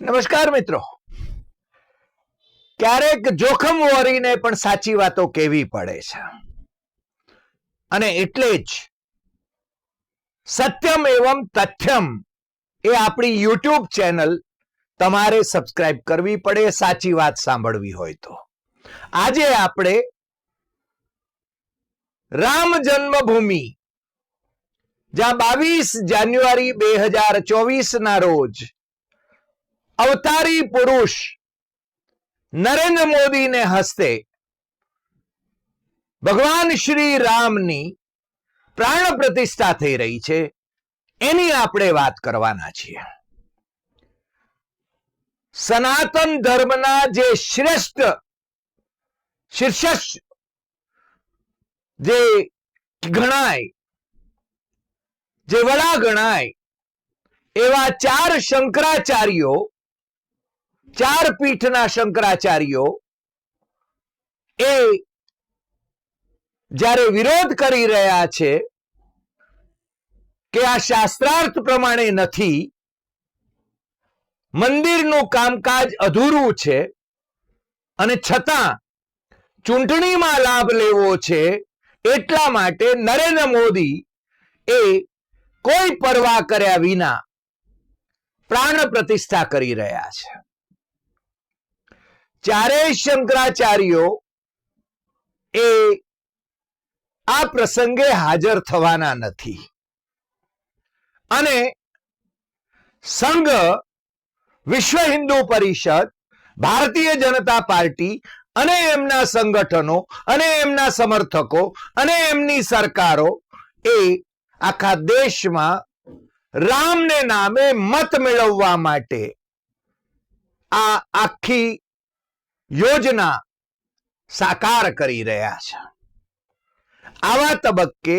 નમસ્કાર મિત્રો. ક્યારેક જોખમ વરીને પણ સાચી વાતો કેવી પડે છે. અને એટલે જ સત્યમ એવમ તથ્યમ એ આપણી યુટ્યુબ ચેનલ તમારે સબસ્ક્રાઇબ કરવી પડે, સાચી વાત સાંભળવી હોય તો. આજે આપણે રામ જન્મભૂમિ, જ્યાં બાવીસ જાન્યુઆરી બે હજાર ચોવીસ ના રોજ અવતારી પુરુષ નરેન્દ્ર મોદીને હસ્તે ભગવાન શ્રી રામની પ્રાણ પ્રતિષ્ઠા થઈ રહી છે. એની આપણે વાત કરવાના છીએ. સનાતન ધર્મના જે શ્રેષ્ઠ શીર્ષક જે ગણાય, જે વડા ગણાય એવા ચાર શંકરાચાર્યો ચાર પીઠના શંકરાચાર્યો એ જ્યારે વિરોધ કરી રહ્યા છે કે આ શાસ્ત્રાર્થ પ્રમાણે નથી, મંદિરનું કામકાજ અધૂરું છે અને છતાં ચૂંટણીમાં લાભ લેવો છે એટલા માટે નરેન્દ્ર મોદી એ કોઈ પરવા કર્યા વિના પ્રાણ પ્રતિષ્ઠા કરી રહ્યા છે. ચારેય શંકરાચાર્યો એ આ પ્રસંગે હાજર થવાના નથી. અને સંઘ વિશ્વ હિન્દુ પરિષદ, ભારતીય જનતા પાર્ટી અને એમના સંગઠનો અને એમના સમર્થકો અને એમની સરકારો એ આખા દેશમાં રામને નામે મત મેળવવા માટે આ આખી યોજના સાકાર કરી રહ્યા છે. આવા તબક્કે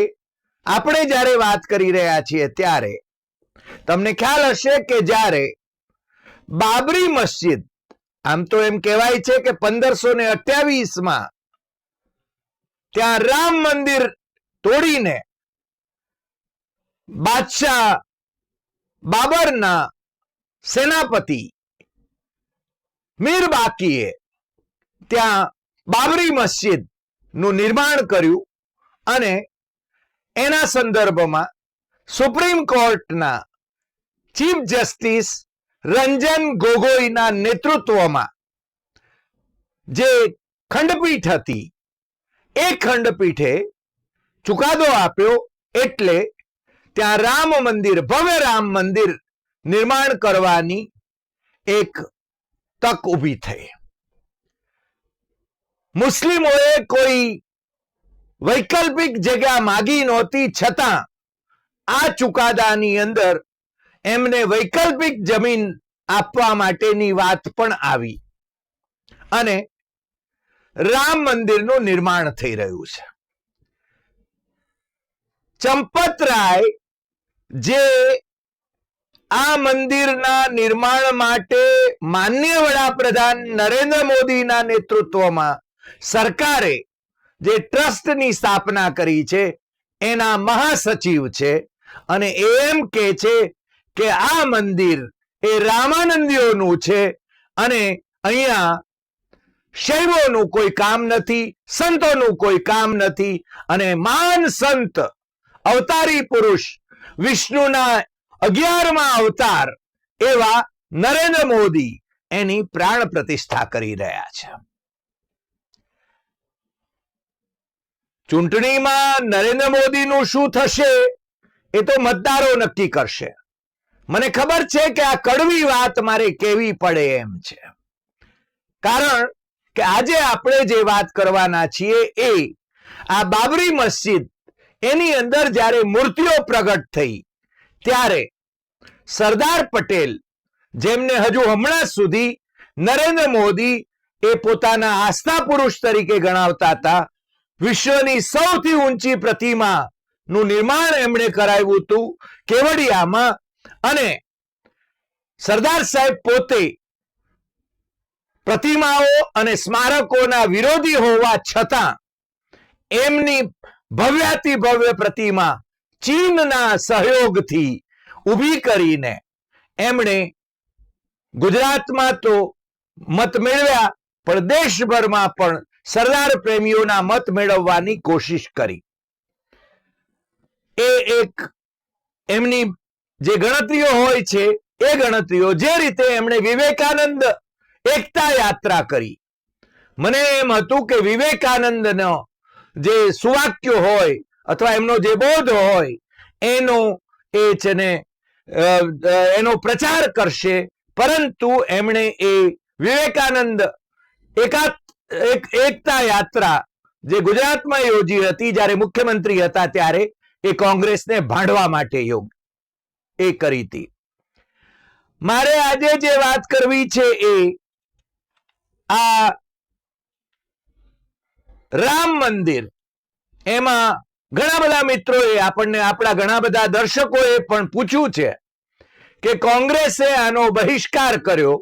આપણે જ્યારે વાત કરી રહ્યા છીએ ત્યારે તમને ખ્યાલ હશે કે જ્યારે બાબરી મસ્જિદ, આમ તો એમ કહેવાય છે કે પંદરસો ને માં ત્યાં રામ મંદિર તોડીને બાદશાહ બાબરના સેનાપતિ મીર બાકીએ ત્યાં બાબરી મસ્જિદનું નિર્માણ કર્યું અને એના સંદર્ભમાં સુપ્રીમ કોર્ટના ચીફ જસ્ટિસ રંજન ગોગોઈના નેતૃત્વમાં જે ખંડપીઠ હતી, એ ખંડપીઠે ચુકાદો આપ્યો એટલે ત્યાં રામ મંદિર, ભવ્ય રામ મંદિર નિર્માણ કરવાની એક તક ઊભી થઈ. મુસ્લિમોએ કોઈ વૈકલ્પિક જગ્યા માગી નહોતી, છતાં આ ચુકાદાની અંદર એમને વૈકલ્પિક જમીન આપવા માટેની વાત પણ આવી અને રામ મંદિરનું નિર્માણ થઈ રહ્યું છે. ચંપતરાય જે આ મંદિરના નિર્માણ માટે માન્ય વડાપ્રધાન નરેન્દ્ર મોદીના નેતૃત્વમાં સરકારે જે ટ્રસ્ટની સ્થાપના કરી છે, એના મહાસચિવ છે અને એમ કે છે કે આ મંદિર એ રામાનંદીઓનું છે અને અહીંયા શૈવોનું કોઈ કામ નથી, સંતોનું કોઈ કામ નથી અને માન સંત, અવતારી પુરુષ, વિષ્ણુના અગિયારમાં અવતાર એવા નરેન્દ્ર મોદી એની પ્રાણ પ્રતિષ્ઠા કરી રહ્યા છે. ચૂંટણીમાં નરેન્દ્ર મોદીનું શું થશે એ તો મતદારો નક્કી કરશે. મને ખબર છે કે આ કડવી વાત મારે કેવી પડે એમ છે. કારણ કે આજે આપણે જે વાત કરવાના છીએ એ આ બાબરી મસ્જિદ એની અંદર જ્યારે મૂર્તિઓ પ્રગટ થઈ ત્યારે સરદાર પટેલ, જેમને હજુ હમણાં સુધી નરેન્દ્ર મોદી એ પોતાના આસ્થા પુરુષ તરીકે ગણાવતા હતા વિશ્વની સૌથી ઊંચી પ્રતિમા નું નિર્માણ એમણે કરાવ્યું હતું કેવડિયામાં. અને સરદાર સાહેબ પોતે પ્રતિમાઓ અને સ્મારકોના વિરોધી હોવા છતાં એમની ભવ્યાતિ ભવ્ય પ્રતિમા ચીનના સહયોગથી ઊભી કરીને એમણે ગુજરાતમાં તો મત મેળવ્યા, પણ દેશભરમાં પણ સરદાર પ્રેમીઓના મત મેળવવાની કોશિશ કરી. એ એક એમની જે ગણતરીઓ હોય છે, એ ગણતરીઓ જે રીતે એમણે વિવેકાનંદ એકતા યાત્રા કરી. મને એમ હતું કે વિવેકાનંદનો જે સુવાક્યો હોય અથવા એમનો જે બોધ હોય, એનો એ છે ને એનો પ્રચાર કરશે, પરંતુ એમણે એ વિવેકાનંદ એકાત એક, એકતા યાત્રા જે ગુજરાતમાં યોજી હતી, જ્યારે મુખ્યમંત્રી હતા ત્યારે એ કોંગ્રેસને ભાંડવા માટે યોગ એ કરી હતી. મારે આજે જે વાત કરવી છે એ આ રામ મંદિર, એમાં ઘણા બધા મિત્રોએ આપણને, આપણા ઘણા બધા દર્શકોએ પણ પૂછ્યું છે કે કોંગ્રેસે આનો બહિષ્કાર કર્યો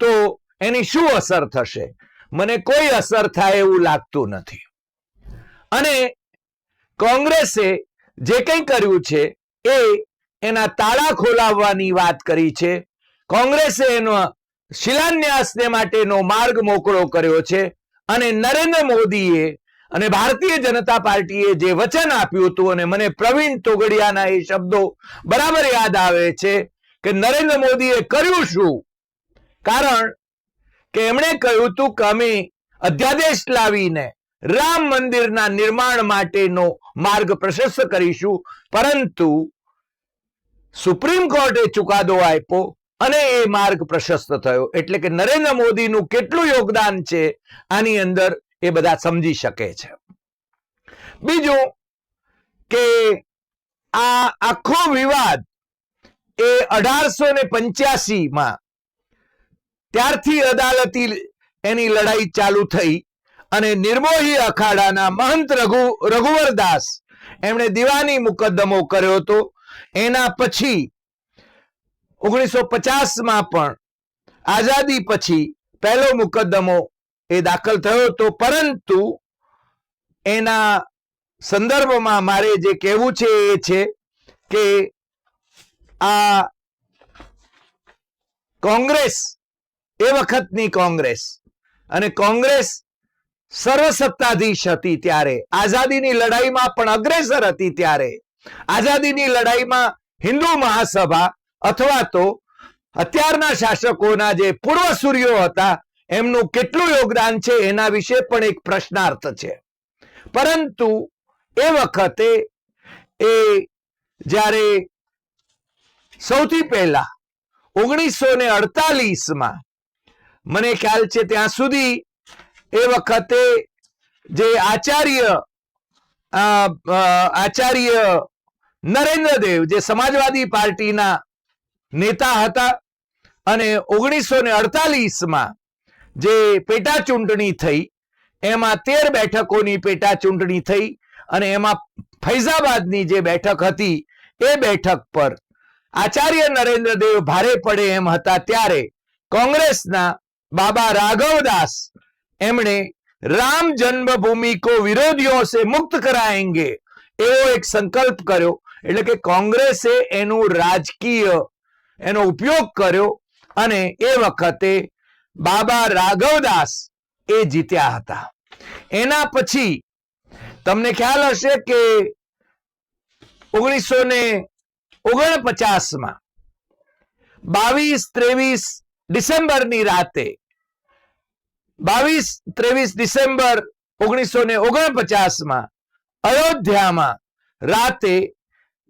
તો એની શું અસર થશે? મને કોઈ અસર થાય એવું લાગતું નથી. અને કોંગ્રેસે જે કંઈ કર્યું છે, એ એના તાળા ખોલાવવાની વાત કરી છે. કોંગ્રેસે એનો શિલાન્યાસને માટેનો માર્ગ મોકળો કર્યો છે અને નરેન્દ્ર મોદીએ અને ભારતીય જનતા પાર્ટીએ જે વચન આપ્યું હતું અને મને પ્રવીણ તોગડિયાના એ શબ્દો બરાબર યાદ આવે છે કે નરેન્દ્ર મોદીએ કર્યું શું? કારણ કે એમણે કહ્યું હતું કે અમે અધ્યાદેશ લાવીને રામ મંદિરના નિર્માણ માટેનો માર્ગ પ્રશસ્ત કરીશું. પરંતુ સુપ્રીમ કોર્ટે ચુકાદો આપ્યો અને એ માર્ગ પ્રશસ્ત થયો. એટલે કે નરેન્દ્ર મોદીનું કેટલું યોગદાન છે, આની અંદર એ બધા સમજી શકે છે. બીજું કે આ આખો વિવાદ એ અઢારસો ને પંચ્યાસી માં ત્યારથી અદાલતી એની લડાઈ ચાલુ થઈ અને નિર્મોહી અખાડાના મહંત રઘુ, રઘુવરદાસ એમણે દિવાની મુકદ્દમો કર્યો હતો. એના પછી ઓગણીસો પચાસમાં પણ આઝાદી પછી પહેલો મુકદ્દમો એ દાખલ થયો હતો. પરંતુ એના સંદર્ભમાં મારે જે કહેવું છે એ છે કે આ કોંગ્રેસ એ વખતની કોંગ્રેસ. અને કોંગ્રેસ સર્વસત્તાધીશ હતી ત્યારે. આઝાદીની લડાઈમાં પણ અગ્રેસર હતી ત્યારે. આઝાદીની લડાઈમાં હિન્દુ મહાસભા અથવા તો અત્યારના શાસકોના જે પૂર્વસૂરીઓ હતા, એમનું કેટલું યોગદાન છે એના વિશે પણ એક પ્રશ્નાર્થ છે. પરંતુ એ વખતે એ જ્યારે સૌથી પહેલા ઓગણીસો ને અડતાલીસમાં મને ખ્યાલ છે ત્યાં સુધી એ વખતે જે આચાર્ય આચાર્ય નરેન્દ્રદેવ, જે સમાજવાદી પાર્ટીના નેતા હતા અને ઓગણીસો ને અડતાલીસમાં જે પેટા ચૂંટણી થઈ, એમાં તેર બેઠકોની પેટા ચૂંટણી થઈ અને એમાં ફૈઝાબાદની જે બેઠક હતી, એ બેઠક પર આચાર્ય નરેન્દ્રદેવ ભારે પડે એમ હતા ત્યારે કોંગ્રેસના બાબા રાઘવદાસ એમણે રામ જન્મભૂમિ કો વિરોધીઓ સે મુક્ત કરાએંગે એવો એક સંકલ્પ કર્યો. એટલે કે કોંગ્રેસે એનું રાજકીય, એનો ઉપયોગ કર્યો અને એ વખતે બાબા રાઘવદાસ એ જીત્યા હતા. એના પછી તમને ખ્યાલ હશે કે ઓગણીસો ને ઓગણપચાસમાં બાવીસ ત્રેવીસ ડિસેમ્બરની રાતે બાવીસ, ત્રેવીસ ડિસેમ્બર ઓગણીસો ને ઓગણપચાસમાં અયોધ્યામાં રાતે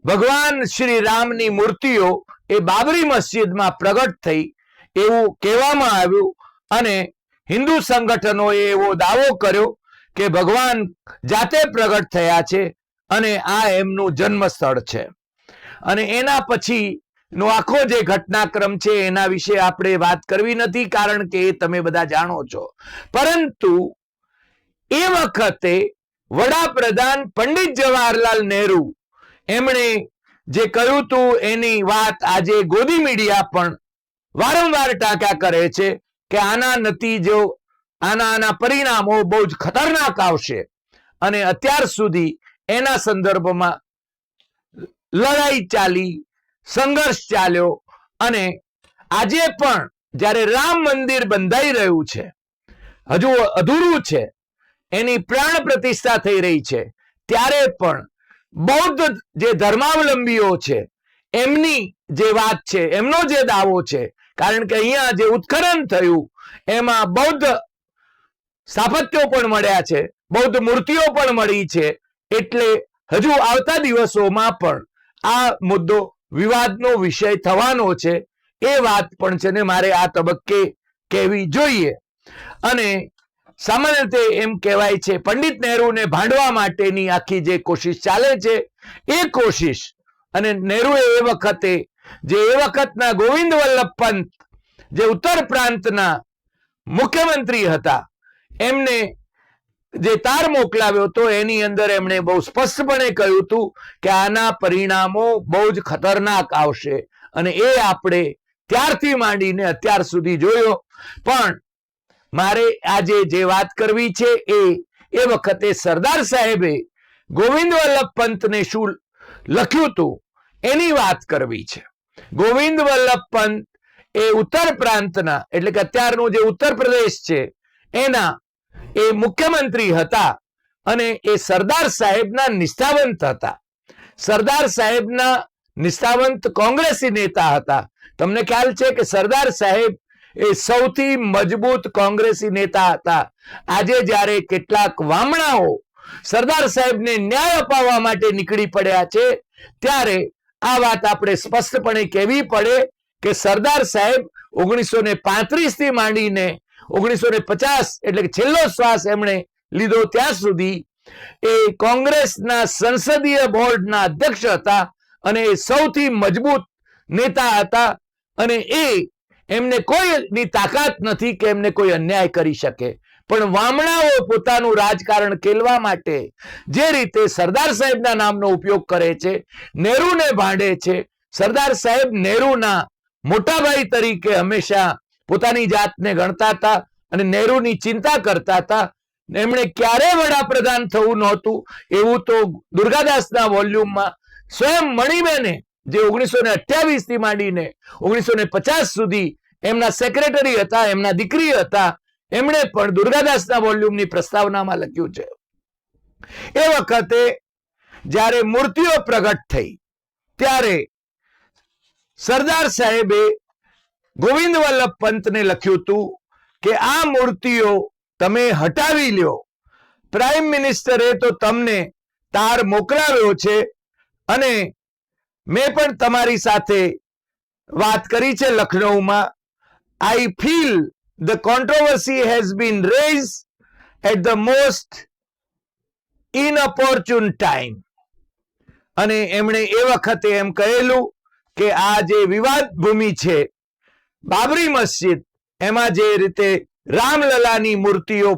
ભગવાન શ્રી રામની મૂર્તિઓ એ બાબરી મસ્જિદમાં પ્રગટ થઈ એવું કહેવામાં આવ્યું અને હિન્દુ સંગઠનોએ એવો દાવો કર્યો કે ભગવાન જાતે પ્રગટ થયા છે અને આ એમનું જન્મ સ્થળ છે. અને એના પછી નો આખો જે ઘટનાક્રમ છે એના વિશે આપણે વાત કરવી નથી કારણ કે તમે બધા જાણો છો. પરંતુ એ વખતે વડાપ્રધાન પંડિત જવાહરલાલ નહેરુ એમણે જે કહ્યું હતું એની વાત આજે ગોદી મીડિયા પણ વારંવાર ટાંકા કરે છે કે આના નતીજો, આના આના પરિણામો બહુ જ ખતરનાક આવશે. અને અત્યાર સુધી એના સંદર્ભમાં લડાઈ ચાલી સંઘર્ષ ચાલ્યો અને આજે પણ જ્યારે રામ મંદિર બંધાઈ રહ્યું છે, હજુ અધૂરું છે, એની પ્રાણ પ્રતિષ્ઠા થઈ રહી છે, ત્યારે પણ બૌદ્ધ જે ધર્માવલંબીઓ છે, એમની જે વાત છે, એમનો જે દાવો છે, કારણ કે અહીંયા જે ઉત્ખનન થયું, એમાં બૌદ્ધ સ્થાપત્યો પણ મળ્યા છે, બૌદ્ધ મૂર્તિઓ પણ મળી છે, એટલે હજુ આવતા દિવસોમાં પણ આ મુદ્દો વિવાદનો વિષય થવાનો છે, એ વાત પણ છે ને મારે આ તબક્કે કહેવી જોઈએ. અને સામાન્ય રીતે એમ કહેવાય છે, પંડિત નહેરુને ભાંડવા માટેની આખી જે કોશિશ ચાલે છે, એ કોશિશ અને નહેરુએ એ વખતે જે એ વખતના ગોવિંદ વલ્લભ પંત જે ઉત્તર પ્રાંતના મુખ્યમંત્રી હતા, એમને જે તાર મોકલાવ્યો હતો, એની અંદર એમણે બહુ સ્પષ્ટપણે કહ્યું હતું કે આના પરિણામો બહુ જ ખતરનાક આવશે. અને એ આપણે ત્યારથી માંડીને અત્યાર સુધી જોયો. પણ મારે આજે જે વાત કરવી છે એ એ વખતે સરદાર સાહેબે ગોવિંદ વલ્લભ પંતને શું લખ્યું હતું? એની વાત કરવી છે. ગોવિંદ વલ્લભ પંત એ ઉત્તર પ્રાંતના, એટલે કે અત્યારનું જે ઉત્તર પ્રદેશ છે, એના એ મુખ્યમંત્રી હતા અને એ સરદાર સાહેબના નિષ્ઠાવંત હતા. સરદાર સાહેબના નિષ્ઠાવંત કોંગ્રેસી નેતા હતા. તમને ખ્યાલ છે કે સરદાર સાહેબ એ સૌથી મજબૂત કોંગ્રેસી નેતા હતા. આજે જ્યારે કેટલાક વામણાઓ સરદાર સાહેબને ન્યાય અપાવવા માટે નીકળી પડ્યા છે, ત્યારે આ વાત આપણે સ્પષ્ટપણે કહેવી પડે કે સરદાર સાહેબ ઓગણીસો ને પાંત્રીસથી માંડીને ઓગણીસો ને પચાસ એટલે કે છેલ્લો શ્વાસ એમણે લીધો ત્યાં સુધી એ કોંગ્રેસના સંસદીય બોર્ડના અધ્યક્ષ હતા અને એ સૌથી મજબૂત નેતા હતા અને એ એમને કોઈની તાકાત નથી કે એમને કોઈ અન્યાય કરી શકે. પણ વામણાઓ પોતાનું રાજકારણ કેલવા માટે જે રીતે સરદાર સાહેબના નામનો ઉપયોગ કરે છે, નહેરુને ભાંડે છે, સરદાર સાહેબ નહેરુના મોટાભાઈ તરીકે હંમેશા પોતાની જાતને ગણતા હતા અને નહેરુની ચિંતા કરતા હતા. એમણે ક્યારે વડાપ્રધાન થવું નહોતું? એવું તો દુર્ગાદાસના વોલ્યુમમાં સ્વયં મણિબેને જે ઓગણીસો ને અઠ્યાવીસથી માંડીને ઓગણીસો ને પચાસ સુધી એમના સેક્રેટરી હતા, એમના દીકરી હતા, એમણે પણ દુર્ગાદાસના વોલ્યુમની પ્રસ્તાવનામાં લખ્યું છે. એ વખતે જ્યારે મૂર્તિઓ પ્રગટ થઈ, ત્યારે સરદાર સાહેબે ગોવિંદ વલ્લભ પંતને લખ્યું હતું કે આ મૂર્તિઓ તમે હટાવી લ્યો. પ્રાઇમ મિનિસ્ટરે તો તમને તાર મોકલાવ્યો છે અને મેં પણ તમારી સાથે વાત કરી છે લખનૌમાં I feel the controversy has been raise at the most inopportune time અને એમણે એ વખતે એમ કહેલું કે આ જે વિવાદ ભૂમિ છે બાબરી મસ્જિદ, એમાં જે રીતે રામલલાની મૂર્તિઓ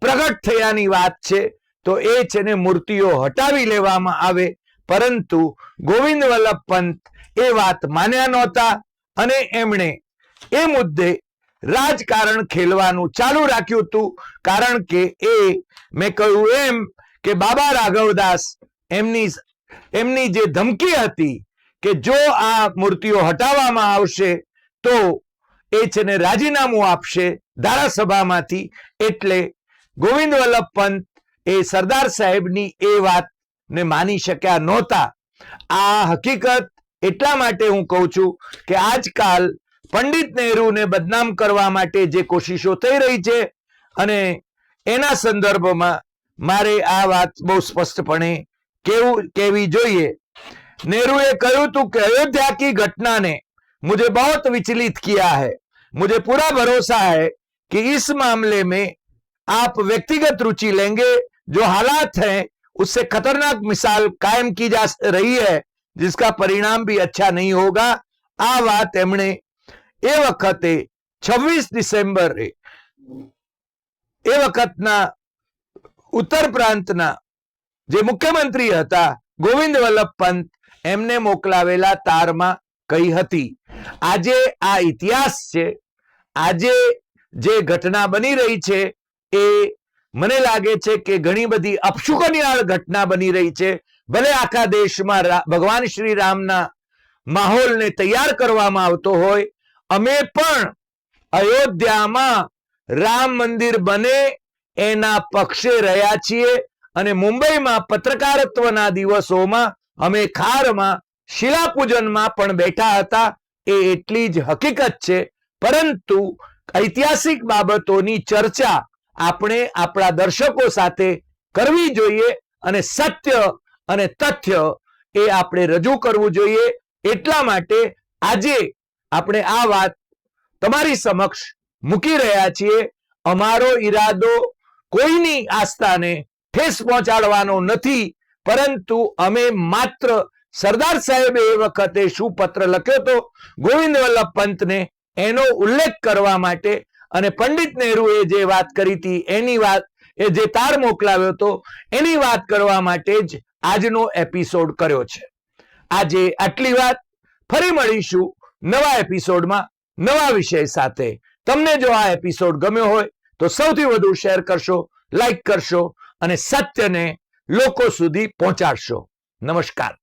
પ્રગટ થયાની વાત છે, તો એ છે ને મૂર્તિઓ હટાવી લેવામાં આવે. પરંતુ ગોવિંદ વલ્લભ પંત એ વાત માન્યા નહોતા અને એમણે એ મુદ્દે રાજકારણ ખેલવાનું ચાલુ રાખ્યું હતું. કારણ કે એ, મેં કહ્યું એમ કે બાબા રાઘવદાસ એમની એમની જે ધમકી હતી કે જો આ મૂર્તિઓ હટાવવામાં આવશે, તો એ છે ને રાજીનામું આપશે ધારાસભામાંથી એટલે ગોવિંદ વલ્લભ પંત એ સરદાર સાહેબની એ વાતને માની શક્યા નહોતા આ હકીકત એટલા માટે હું કહું છું કે આજકાલ પંડિત નહેરુને બદનામ કરવા માટે જે કોશિશો થઈ રહી છે અને એના સંદર્ભમાં મારે આ વાત બહુ સ્પષ્ટપણે કેવું કહેવી જોઈએ नेहरू કહ્યું હતું કે अयोध्या की घटना ने मुझे बहुत विचलित किया है मुझे पूरा भरोसा है कि इस मामले में आप व्यक्तिगत रुचि लेंगे जो हालात हैं उससे खतरनाक मिसाल कायम की जा रही है जिसका परिणाम भी अच्छा नहीं होगा આ વાત એમણે એ વખતે છવ્વીસ ડિસેમ્બરે એ વખતના ઉત્તર પ્રાંતના જે મુખ્યમંત્રી હતા ગોવિંદ વલ્લભ પંત એમને મોકલાવેલા તારમાં કહી હતી આજે આ ઇતિહાસ છે, આજે જે ઘટના બની રહી છે, એ મને લાગે છે કે ઘણી બધી અપશુકનિયાળ ઘટના બની રહી છે. ભલે આખા દેશમાં ભગવાન શ્રી રામના માહોલને તૈયાર કરવામાં આવતો હોય, અમે પણ અયોધ્યામાં રામ મંદિર બને એના પક્ષે રહ્યા છીએ અને મુંબઈમાં પત્રકારત્વના દિવસોમાં અમે ખારમાં શિલાપૂજનમાં પણ બેઠા હતા. એ એટલી જ હકીકત છે. પરંતુ ઐતિહાસિક બાબતોની ચર્ચા આપણે આપણા દર્શકો સાથે કરવી જોઈએ અને સત્ય અને તથ્ય એ આપણે રજૂ કરવું જોઈએ. એટલા માટે આજે આપણે આ વાત તમારી સમક્ષ મૂકી રહ્યા છીએ. અમારો ઈરાદો કોઈની આસ્થાને ઠેસ પહોંચાડવાનો નથી, પરંતુ અમે માત્ર સરદાર સાહેબે એ વખતે શું પત્ર લખ્યો હતો ગોવિંદ વલ્લભ પંતને એનો ઉલ્લેખ કરવા માટે અને પંડિત નહેરુએ જે વાત કરી હતી, એની વાત, એ જે તાર મોકલાવ્યો હતો, એની વાત કરવા માટે જ આજનો એપિસોડ કર્યો છે. આજે આટલી વાત. ફરી મળીશું નવા એપિસોડમાં નવા વિષય સાથે. તમને જો આ એપિસોડ ગમ્યો હોય, તો સૌથી વધુ શેર કરશો, લાઈક કરશો અને સત્યને લોકો સુધી પહોંચાડશો. નમસ્કાર.